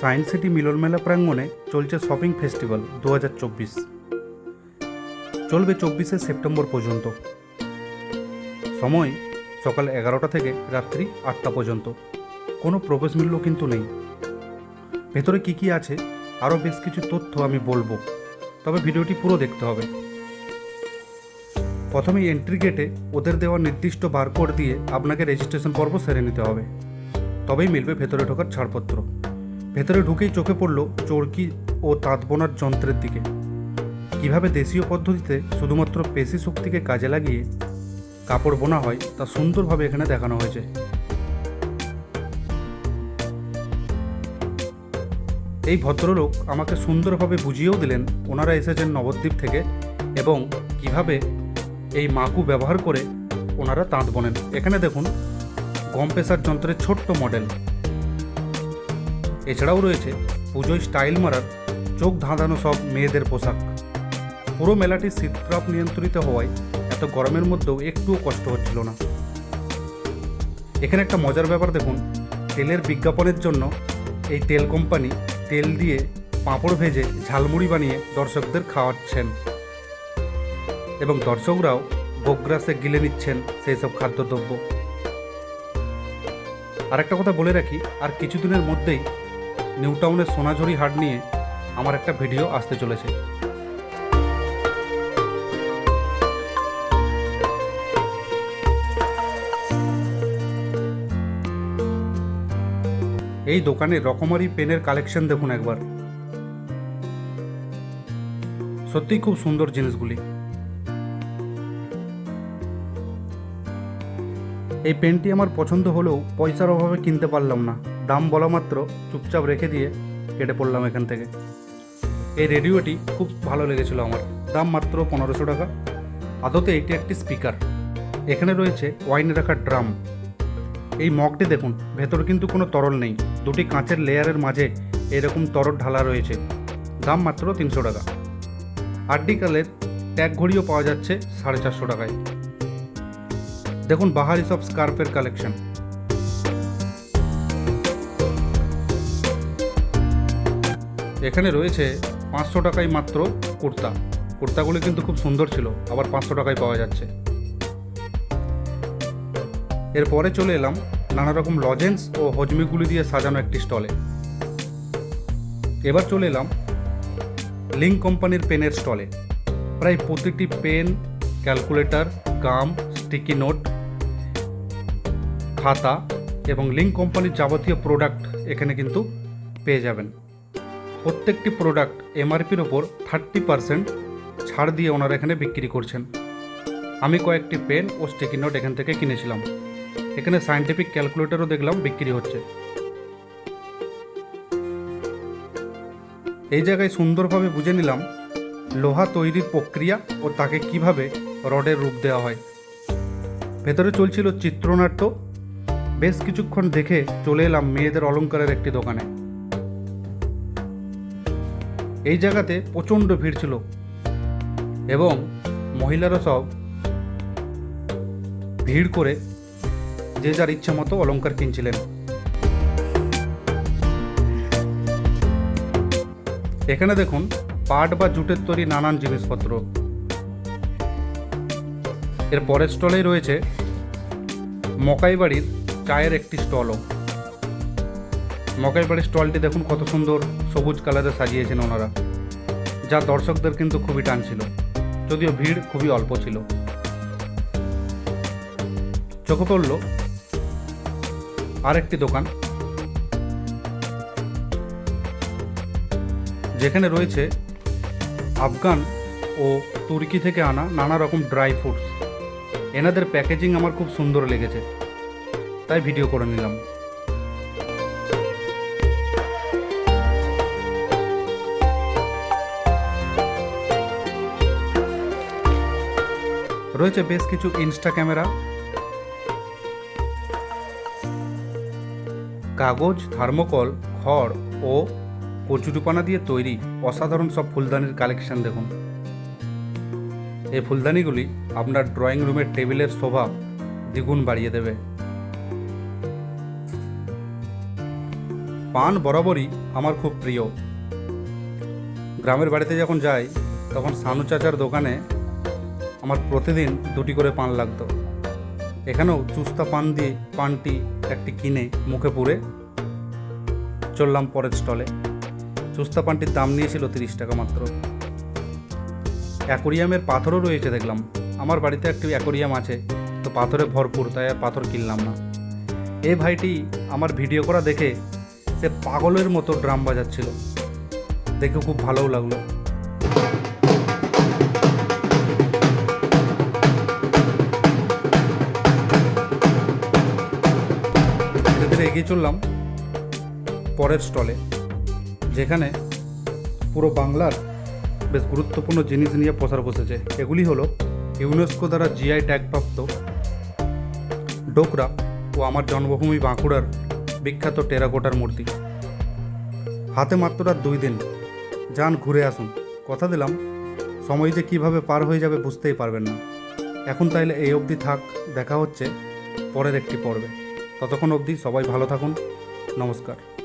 Science city মিলন মেলা প্রাঙ্গণে চলছে শপিং ফেস্টিভ্যাল দু হাজার চব্বিশ। চলবে চব্বিশে সেপ্টেম্বর পর্যন্ত। সময় সকাল এগারোটা থেকে রাত্রি আটটা পর্যন্ত। কোনো প্রবেশ মূল্য কিন্তু নেই। ভেতরে কি কি আছে, আরও বেশ কিছু তথ্য আমি বলব। তবে ভিডিওটি পুরো দেখতে হবে। প্রথমেই এন্ট্রি গেটে ওদের দেওয়া নির্দিষ্ট বারকোড দিয়ে আপনাকে রেজিস্ট্রেশন পর্ব সেরে নিতে হবে। তবেই মিলবে ভেতরে ঢোকার ছাড়পত্র। ভেতরে ঢুকেই চোখে পড়ল চরকি ও তাঁত বোনার যন্ত্রের দিকে। কীভাবে দেশীয় পদ্ধতিতে শুধুমাত্র পেশি শক্তিকে কাজে লাগিয়ে কাপড় বোনা হয়, তা সুন্দরভাবে এখানে দেখানো হয়েছে। এই ভদ্রলোক আমাকে সুন্দরভাবে বুঝিয়েও দিলেন, ওনারা এসেছেন নবদ্বীপ থেকে এবং কীভাবে এই মাকু ব্যবহার করে ওনারা তাঁত বোনেন। এখানে দেখুন, গম পেশার যন্ত্রের ছোট্ট মডেল। এছাড়াও রয়েছে পুজোয় স্টাইল মারার, চোখ ধাঁধানো সব মেয়েদের পোশাক। পুরো মেলাটি শীততাপ নিয়ন্ত্রিত হওয়ায় এত গরমের মধ্যেও একটুও কষ্ট হচ্ছিল না। এখানে একটা মজার ব্যাপার দেখুন, তেলের বিজ্ঞাপনের জন্য এই তেল কোম্পানি তেল দিয়ে পাঁপড় ভেজে ঝালমুড়ি বানিয়ে দর্শকদের খাওয়াচ্ছেন। এবং দর্শকরাও গোগ্রাসে গিলে নিচ্ছেন সেই সব খাদ্যদ্রব্য। আরেকটা কথা বলে রাখি, আর কিছুদিনের মধ্যেই নিউ টাউনের সোনাঝুরি হাট নিয়ে আমার একটা ভিডিও আসতে চলেছে। এই দোকানে রকমারি পেনের কালেকশন দেখুন একবার। সত্যিই খুব সুন্দর জিনিসগুলি। এই পেনটি আমার পছন্দ হলেও পয়সার অভাবে কিনতে পারলাম না। দাম বলা মাত্র চুপচাপ রেখে দিয়ে কেটে পড়লাম এখান থেকে। এই রেডিওটি খুব ভালো লেগেছিল আমার। দাম মাত্র পনেরোশো টাকা। আদতে এটি একটি স্পিকার। এখানে রয়েছে ওয়াইন রাখার ড্রাম। এই মগটি দেখুন, ভেতর কিন্তু কোনো তরল নেই। দুটি কাঁচের লেয়ারের মাঝে এরকম তরল ঢালা রয়েছে। দাম মাত্র তিনশো টাকা। আর্টিকালের ট্যাগ ঘড়িও পাওয়া যাচ্ছে সাড়ে চারশো টাকায়। দেখুন বাহারি সব স্কার্ফের কালেকশন। এখানে রয়েছে পাঁচশো টাকায় মাত্র কুর্তা। কুর্তাগুলি কিন্তু খুব সুন্দর ছিল, আবার পাঁচশো টাকায় পাওয়া যাচ্ছে। এরপরে চলে এলাম নানা রকম লজেন্স ও হজমিগুলি দিয়ে সাজানো একটি স্টলে। এবার চলে এলাম লিঙ্ক কোম্পানির পেনের স্টলে। প্রায় প্রতিটি pen, calculator, gum, sticky note, খাতা এবং লিঙ্ক কোম্পানির যাবতীয় প্রোডাক্ট এখানে কিন্তু পেয়ে যাবেন। প্রত্যেকটি প্রোডাক্ট এমআরপির ওপর থার্টি পারসেন্ট ছাড় দিয়ে ওনারা এখানে বিক্রি করছেন। আমি কয়েকটি পেন ও স্টিকি নোট এখান থেকে কিনেছিলাম। এখানে সায়েন্টিফিক ক্যালকুলেটরও দেখলাম বিক্রি হচ্ছে। এই জায়গায় সুন্দরভাবে বুঝে নিলাম লোহা তৈরির প্রক্রিয়া ও তাকে কীভাবে রডের রূপ দেওয়া হয়। ভেতরে চলছিল চিত্রনাট্য। বেশ কিছুক্ষণ দেখে চলে এলাম মেয়েদের অলংকারের একটি দোকানে। এই জায়গাতে প্রচণ্ড ভিড় ছিল এবং মহিলারা সব ভিড় করে যে যার ইচ্ছা মতো অলংকার কিনছিলেন। এখানে দেখুন, পাট বা জুটের তৈরি নানান জিনিসপত্র। এর পরের স্টলেই রয়েছে মকাই বাড়ির চায়ের একটি স্টলও। মকাই বাড়ির স্টলটি দেখুন কত সুন্দর। সবুজ কালারে সাজিয়েছেন ওনারা, যা দর্শকদের কিন্তু খুবই টানছিল, যদিও ভিড় খুবই অল্প ছিল। চোখে পড়ল আরেকটি দোকান, যেখানে রয়েছে আফগান ও তুর্কি থেকে আনা নানা রকম ড্রাই ফ্রুটস। এনাদের প্যাকেজিং আমার খুব সুন্দর লেগেছে, তাই ভিডিও করে নিলাম। রয়েছে বেশ কিছু ইনস্টা ক্যামেরা। কাগজ, থার্মোকল, খড় ও কচুরিপানা দিয়ে তৈরি অসাধারণ সব ফুলদানির কালেকশন দেখুন। এই ফুলদানিগুলি আপনার ড্রয়িং রুমের টেবিলের শোভা দ্বিগুণ বাড়িয়ে দেবে। পান বরাবরই আমার খুব প্রিয়। গ্রামের বাড়িতে যখন যাই, তখন সানু চাচার দোকানে আমার প্রতিদিন দুটি করে পান লাগতো। এখানেও চুস্তা পান দিয়ে পানটি একটি কিনে মুখে পুরে চললাম পরের স্টলে। চুস্তা পানটির দাম নিয়েছিল তিরিশ টাকা মাত্র। অ্যাকোরিয়ামের পাথরও রয়েছে দেখলাম। আমার বাড়িতে একটি অ্যাকোরিয়াম আছে, তো পাথরে ভরপুর, তাই আর পাথর কিনলাম না। এই ভাইটি আমার ভিডিও করা দেখে সে পাগলের মতো ড্রাম বাজাচ্ছিল। দেখে খুব ভালোও লাগল। এগিয়ে চললাম পরের স্টলে, যেখানে পুরো বাংলার বেশ গুরুত্বপূর্ণ জিনিস নিয়ে প্রচার বসেছে। এগুলি হলো ইউনেস্কো দ্বারা জিআই ট্যাগপ্রাপ্ত ডোকরা ও আমার জন্মভূমি বাঁকুড়ার বিখ্যাত টেরাকোটার মূর্তি। হাতে মাত্র আর দুই দিন। যান, ঘুরে আসুন। কথা দিলাম, সময় যে কীভাবে পার হয়ে যাবে বুঝতেই পারবেন না। এখন তাইলে এই অবধি থাক, দেখা হচ্ছে পরের একটি পর্বে। ততক্ষণ অবধি সবাই ভালো থাকুন। নমস্কার।